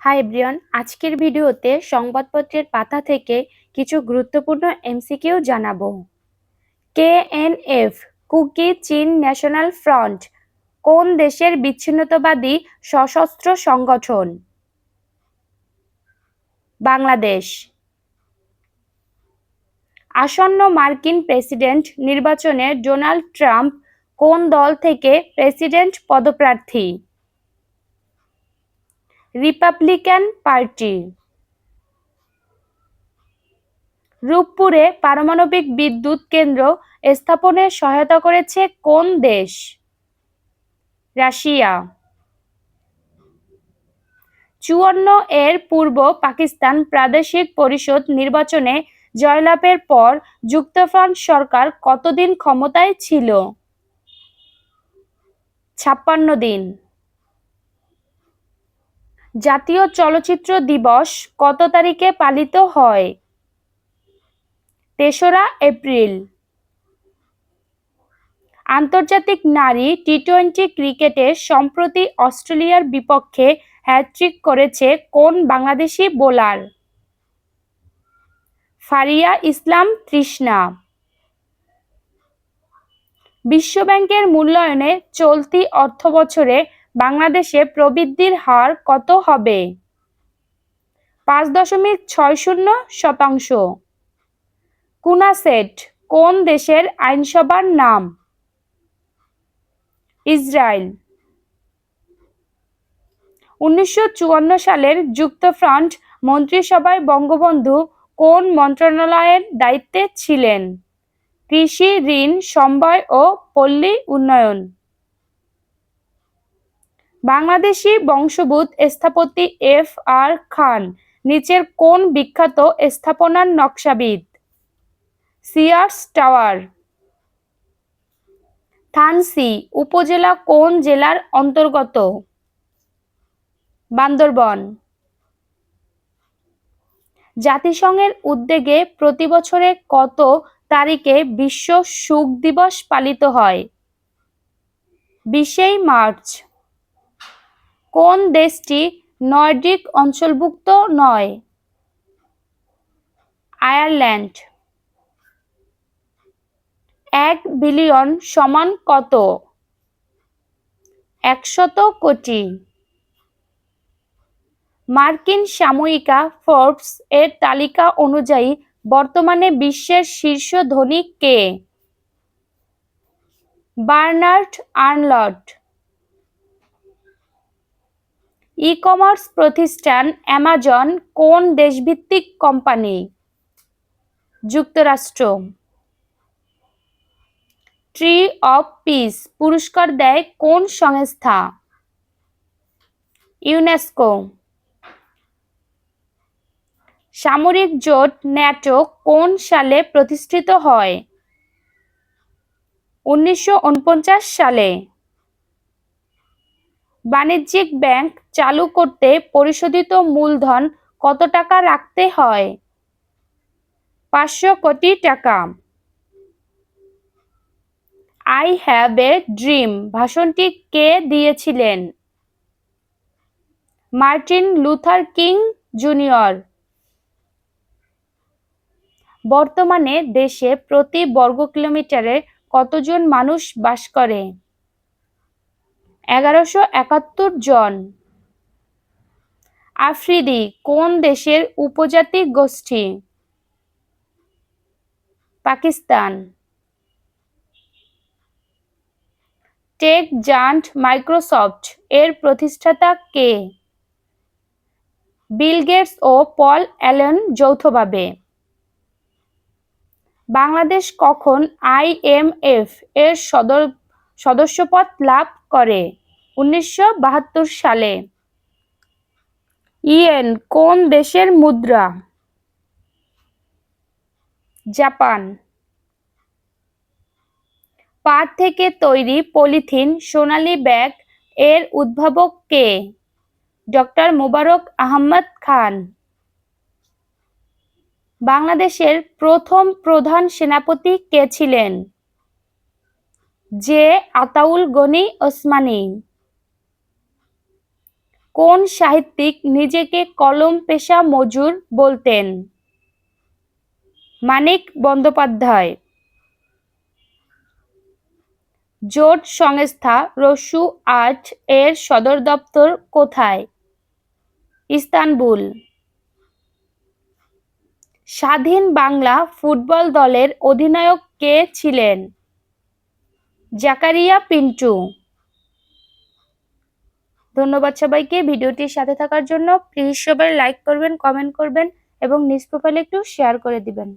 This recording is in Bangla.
হাই এভরিওয়ান আজকের ভিডিওতে সংবাদপত্রের পাতা থেকে কিছু গুরুত্বপূর্ণ এমসিকিউ জানাব। KNF Kuki Chin national front, কোন দেশের বিচ্ছিন্নতাবাদী সশস্ত্র সংগঠন? বাংলাদেশ। আসন্ন মার্কিন প্রেসিডেন্ট নির্বাচনে ডোনাল্ড ট্রাম্প কোন দল থেকে প্রেসিডেন্ট পদপ্রার্থী? রিপাবলিকান পার্টি রূপপুরে পারমাণবিক বিদ্যুৎ কেন্দ্র স্থাপনে সহায়তা করেছে কোন দেশ? রাশিয়া। চুয়ান্ন এর পূর্ব পাকিস্তান প্রাদেশিক পরিষদ নির্বাচনে জয়লাভের পর যুক্তফ্রন্ট সরকার কতদিন ক্ষমতায় ছিল? ছাপ্পান্ন দিন। জাতীয় চলচ্চিত্র দিবস কত তারিখে পালিত হয়? তেসরা এপ্রিল। আন্তর্জাতিক নারী টি টোয়েন্টি ক্রিকেটে সম্প্রতি অস্ট্রেলিয়ার বিপক্ষে হ্যাট্রিক করেছে কোন বাংলাদেশি বোলার? ফারিয়া ইসলাম তৃষ্ণা। বিশ্বব্যাংকের মূল্যায়নে চলতি অর্থবছরে বাংলাদেশে প্রবৃদ্ধির হার কত হবে? পাঁচ দশমিক ছয় শূন্য শতাংশ। কুনাসেট, কোন দেশের আইনসভার নাম? ইসরায়েল উনিশশো চুয়ান্ন সালের যুক্তফ্রন্ট মন্ত্রিসভায় বঙ্গবন্ধু কোন মন্ত্রণালয়ের দায়িত্বে ছিলেন? কৃষি, ঋণ, সমবায় ও পল্লী উন্নয়ন। বাংলাদেশি বংশোদ্ভূত স্থপতি এফ আর খান, নিচের কোন বিখ্যাত স্থাপনার নকশাবিদ? সিয়ার্স টাওয়ার। থানসি উপজেলা কোন জেলার অন্তর্গত? বান্দরবন। জাতিসংঘের উদ্যোগে প্রতি বছরে কত তারিখে বিশ্ব সুখ দিবস পালিত হয়? বিশেই মার্চ। কোন দেশটি নর্ডিক অঞ্চলভুক্ত নয়? আয়ারল্যান্ড। এক বিলিয়ন সমান কত? একশত কোটি। মার্কিন সাময়িকা ফোর্বস এর তালিকা অনুযায়ী বর্তমানে বিশ্বের শীর্ষ ধনী কে? বার্নার্ড আর্নলট ই কমার্স প্রতিষ্ঠান অ্যামাজন কোন দেশভিত্তিক কোম্পানি যুক্তরাষ্ট্র। ট্রি অফ পিস পুরস্কার দেয় কোন সংস্থা? ইউনেস্কো সামরিক জোট ন্যাটো কোন সালে প্রতিষ্ঠিত হয়? উনিশশো উনপঞ্চাশ সালে। বাণিজ্যিক ব্যাংক চালু করতে পরিশোধিত মূলধন কত টাকা রাখতে হয়? পাঁচশো কোটি টাকা। আই হ্যাভ এ ড্রিম ভাষণটি কে দিয়েছিলেন? Martin Luther King Junior. বর্তমানে দেশে প্রতি বর্গ কিলোমিটারে কতজন মানুষ বাস করে? এগারোশো একাত্তর জন। আফ্রিদি, কোন দেশের উপজাতি গোষ্ঠী? পাকিস্তান। টেক জান্ট মাইক্রোসফট এর প্রতিষ্ঠাতা কে? বিল গেটস ও পল অ্যালেন যৌথভাবে। বাংলাদেশ কখন আইএমএফ এর সদর সদস্যপদ লাভ করে। উনিশশো বাহাত্তর সালে। ইয়েন, কোন দেশের মুদ্রা? জাপান। পাট থেকে তৈরি পলিথিন, সোনালী ব্যাগ এর উদ্ভাবক কে? ডক্টর মোবারক আহমদ খান। বাংলাদেশের প্রথম প্রধান সেনাপতি কে ছিলেন? জে আতাউল গনি ওসমানী। কোন সাহিত্যিক নিজেকে কলম পেশা মজুর বলতেন? মানিক বন্দ্যোপাধ্যায়। জোট সংস্থা রসু আর্ট এর সদর দপ্তর কোথায়? ইস্তানবুল। স্বাধীন বাংলা ফুটবল দলের অধিনায়ক কে ছিলেন? জাকারিয়া পিন্টু। ধন্যবাদ সবাইকে ভিডিওটির সাথে থাকার জন্য। প্লিজ সবাই লাইক করবেন কমেন্ট করবেন এবং নিজ প্রোফাইলে একটু শেয়ার করে দিবেন।